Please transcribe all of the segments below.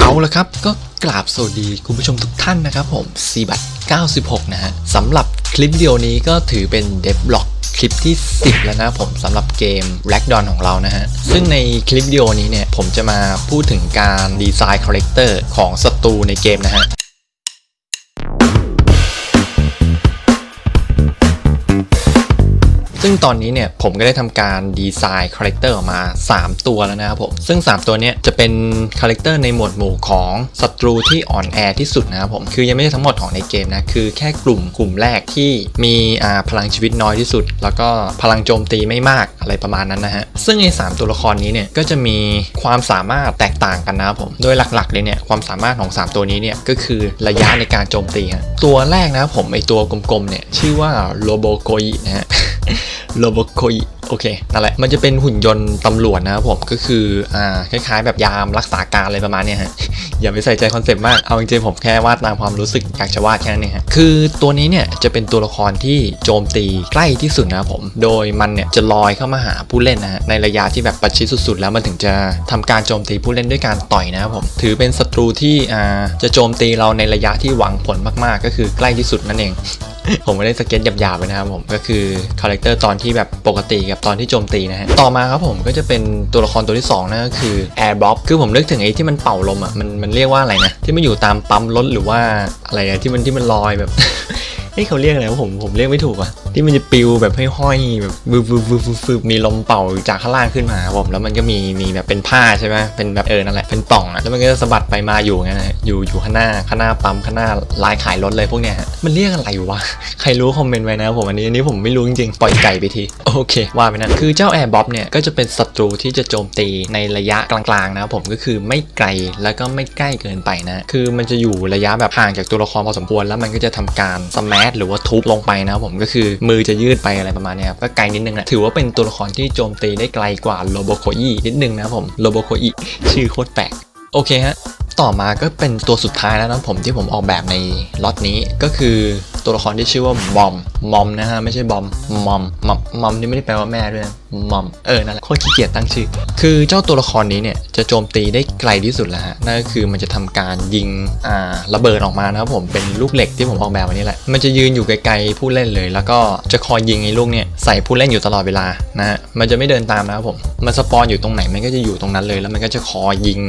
เอาละครับก็กราบสวัสดีคุณผู้ชมทุกท่านนะครับผมซีบัต96 นะฮะสำหรับคลิปวิดีโอนี้ก็ถือเป็นเดฟบล็อก คลิปที่ 10 แล้วนะผมสำหรับเกม r a g d o n ของเรานะฮะ ซึ่งในคลิปวิดีโอนี้เนี่ย ผมจะมาพูดถึงการดีไซน์คาแรคเตอร์ของศัตรูในเกมนะฮะ ซึ่งตอนนี้เนี่ยผมก็ได้ทำการดีไซน์คาแรคเตอร์ออกมา 3 ตัวแล้วนะครับผมซึ่ง 3 ตัวเนี้ยจะเป็นคาแรคเตอร์ในหมวดหมู่ของศัตรูที่อ่อนแอที่สุดนะครับผมคือยังไม่ใช่ทั้งหมดของในเกมนะคือแค่กลุ่มกลุ่มแรกที่มีพลังชีวิตน้อยที่สุด แล้วก็พลังโจมตีไม่มากอะไรประมาณนั้นนะฮะซึ่งใน3ตัวละครนี้เนี่ยก็จะมีความสามารถแตกต่างกันนะครับผมโดยหลักๆเลยเนี่ยความสามารถของ 3 ตัวนี้เนี่ยก็คือระยะในการโจมตีฮะตัวแรกนะครับผมไอตัวกลมๆเนี่ยชื่อว่าโลโบโกยนะฮะ โลบโคยโอเคนั่นแหละมันจะเป็นหุ่นยนต์ตำรวจนะครับผมก็คืออ่าคล้ายๆ แบบยามรักษาการอะไรประมาณเนี้ยฮะอย่าไปใส่ใจคอนเซปต์มากเอาจริงๆผมแค่วาดตามความรู้สึกอยากจะวาดแค่นั้นเองฮะคือตัวนี้เนี่ยจะเป็นตัวละครที่โจมตีใกล้ที่สุดนะครับผมโดยมันเนี่ยจะลอยเข้ามาหาผู้เล่นนะฮะในระยะที่แบบประชิดสุดๆ แล้วมันถึงจะทำการโจมตีผู้เล่นด้วยการต่อยนะครับผมถือเป็นศัตรูที่อ่าจะโจมตีเราในระยะที่หวังผลมากๆ ก็คือใกล้ที่สุดนั่นเอง ผมไม่ได้สเก็ตหยาบๆไปนะครับผมก็คือคาแรคเตอร์ตอนที่แบบปกติกับตอนที่โจมตีนะฮะต่อมาครับผมก็จะเป็นตัวละครตัวที่2นั่นก็คือ Air b o b คือผมนึกถึงไอ้ที่มันเป่าลมอะมันมันเรียกว่าอะไรนะที่มันอยู่ตามปั๊มรถหรือว่าอะไรอะที่มันที่มันลอยแบบ เฮ้ยเขาเรียกอะไรวะผมผมเรียกไม่ถูกอะที่มันจะปิวแบบห้อยๆแบบวืบวืบวืบวืบวืบมีลมเป่าจากข้างล่างขึ้นมาผมแล้วมันก็มีมีแบบเป็นผ้าใช่ไหมเป็นแบบเออนั่นแหละเป็นปล่องอะแล้วมันก็จะสะบัดไปมาอยู่งั้นะอยู่อยู่ข้างหน้าข้างหน้าปั๊มข้างหน้าลายขายรถเลยพวกเนี้ยมันเรียกอะไรวะใครรู้คอมเมนต์ไว้นะผมอันนี้อันนี้ผมไม่รู้จริงๆปล่อยไก่ไปทีโอเค ว่าไปนะคือเจ้าแอร์บ๊อบเนี่ยก็จะเป็นศัตรูที่จะโจมตีในระยะกลางๆนะผมก็คือไม่ไกลแล้วก็ไม่ใกล้เกินไปนะ คือมันจะอยู่ระยะแบบห่างจากตัวละครพอสมควรแล้วมันก็จะทำการสแมสหรือว่าทุบลงไปนะผมก็คือมือจะยืดไปอะไรประมาณนี้ครับก็ไกลนิดนึงแหละถือว่าเป็นตัวละครที่โจมตีได้ไกลกว่าโลโบโคอีนิดนึงนะผมโลโบโคอีชื่อโคตรแปลกโอเคฮะต่อมาก็เป็นตัวสุดท้ายแล้วนะผมที่ผมออกแบบในล็อตนี้ก็คือตัวละครที่ชื่อว่าบอม มอมนะฮะไม่ใช่บอมมอมมอมมอมนี่ไม่ได้แปลว่าแม่ด้วยนะมอมเออนั่นแหละโคตรขี้เกียจตั้งชื่อ คือเจ้าตัวละครนี้เนี่ยจะโจมตีได้ไกลที่สุดแล้วฮะนั่นก็คือมันจะทำการยิงอ่าระเบิดออกมานะครับผมเป็นลูกเหล็กที่ผมออกแบบว้นี่แหละมันจะยืนอยู่ไกลๆผู้เล่นเลย แล้วก็จะคอยยิงไอ้ลูกเนี่ยใส่ผู้เล่นอยู่ตลอดเวลานะฮะมันจะไม่เดินตามนะครับผมมันสปอนอยู่ตรงไหนมันก็จะอยู่ตรงนั้นเลย แล้วมันก็จะคอยยิง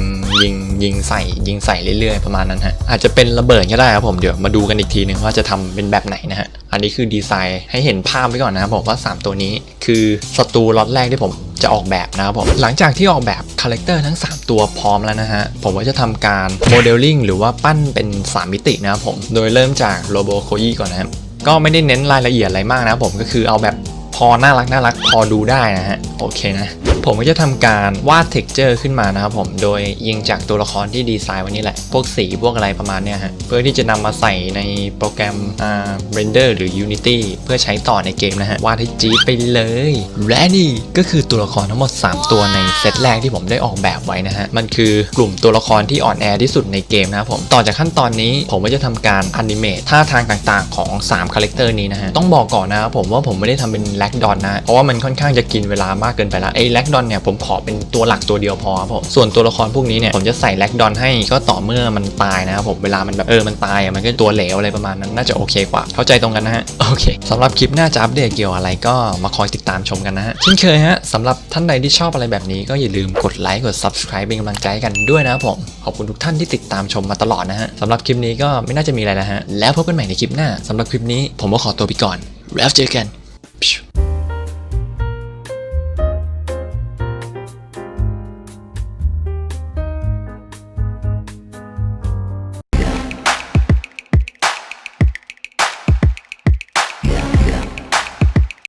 ยิงยิงใส่ยิงใส่เรื่อยๆประมาณนั้นฮะอาจจะเป็นระเบิดก็ได้ครับผมเดี๋ยวมาดูกันอีกทีนึงว่าจะทำเป็นแบบไหนนะฮะ อันนี้คือดีไซน์ให้เห็นภาพไว้ก่อนนะครับผมว่า 3 ตัวนี้คือศัตรูล็อตแรกที่ผมจะออกแบบนะครับผมหลังจากที่ออกแบบคาแรคเตอร์ทั้ง 3 ตัวพร้อมแล้วนะฮะ ผมก็จะทำการโมเดลลิ่งหรือว่าปั้นเป็น 3 มิตินะครับผม โดยเริ่มจากโลโบโคยีก่อนนะครับ ก็ไม่ได้เน้นรายละเอียดอะไรมากนะผมก็คือเอาแบบพอน่ารักน่ารักพอดูได้นะฮะ โอเคนะ ผมก็จะทำการวาดเท็กเจอร์ขึ้นมานะครับผมโดยยิงจากตัวละครที่ดีไซน์วันนี้แหละ พวกสีพวกอะไรประมาณเนี้ยฮะเพื่อที่จะนำมาใส่ในโปรแกรมอ่า Render หรือ Unity เพื่อใช้ต่อในเกมนะฮะวาดให้จี๊ดไปเลยและนี่ก็คือตัวละครทั้งหมด 3 ตัวในเซตแรกที่ผมได้ออกแบบไว้นะฮะมันคือกลุ่มตัวละครที่อ่อนแอที่สุดในเกมนะครับผมต่อจากขั้นตอนนี้ผมก็จะทำการอนิเมตท่าทางต่างๆ ของ3คาแรคเตอร์นี้นะฮะต้องบอกก่อนนะครับผมว่าผมไม่ได้ทำเป็นแลกดอนนะเพราะว่ามันค่อนข้างจะกินเวลามากเกินไปละไอ้แลกดอนเนี่ยผมขอเป็นตัวหลักตัวเดียวพอครับผมส่วนตัวละครพวกนี้เนี่ยผมจะใส่แลกดอนให้ก็ต่อเมื่อมันตายนะครับผมเวลามันแบบเออมันตายอะมันก็ตัวเหลวอะไรประมาณนั้นน่าจะโอเคกว่า เข้าใจตรงกันนะฮะโอเคสำหรับคลิปหน้าจะอัปเดตเกี่ยวอะไรก็มาคอยติดตามชมกันนะฮะเช่นเคยฮะสำหรับท่านใดที่ชอบอะไรแบบนี้ก็อย่าลืมกดไลค์กด subscribe เป็นกำลังใจให้กันด้วยนะครับผมขอบคุณทุกท่านที่ติดตามชมมาตลอดนะฮะสำหรับคลิปนี้ก็ไม่น่าจะมีอะไรแล้วฮะแล้วพบกันใหม่ในคลิปหน้าสำหรับคลิปนี้ผมก็ขอตัวไปก่อนแล้วเจอกัน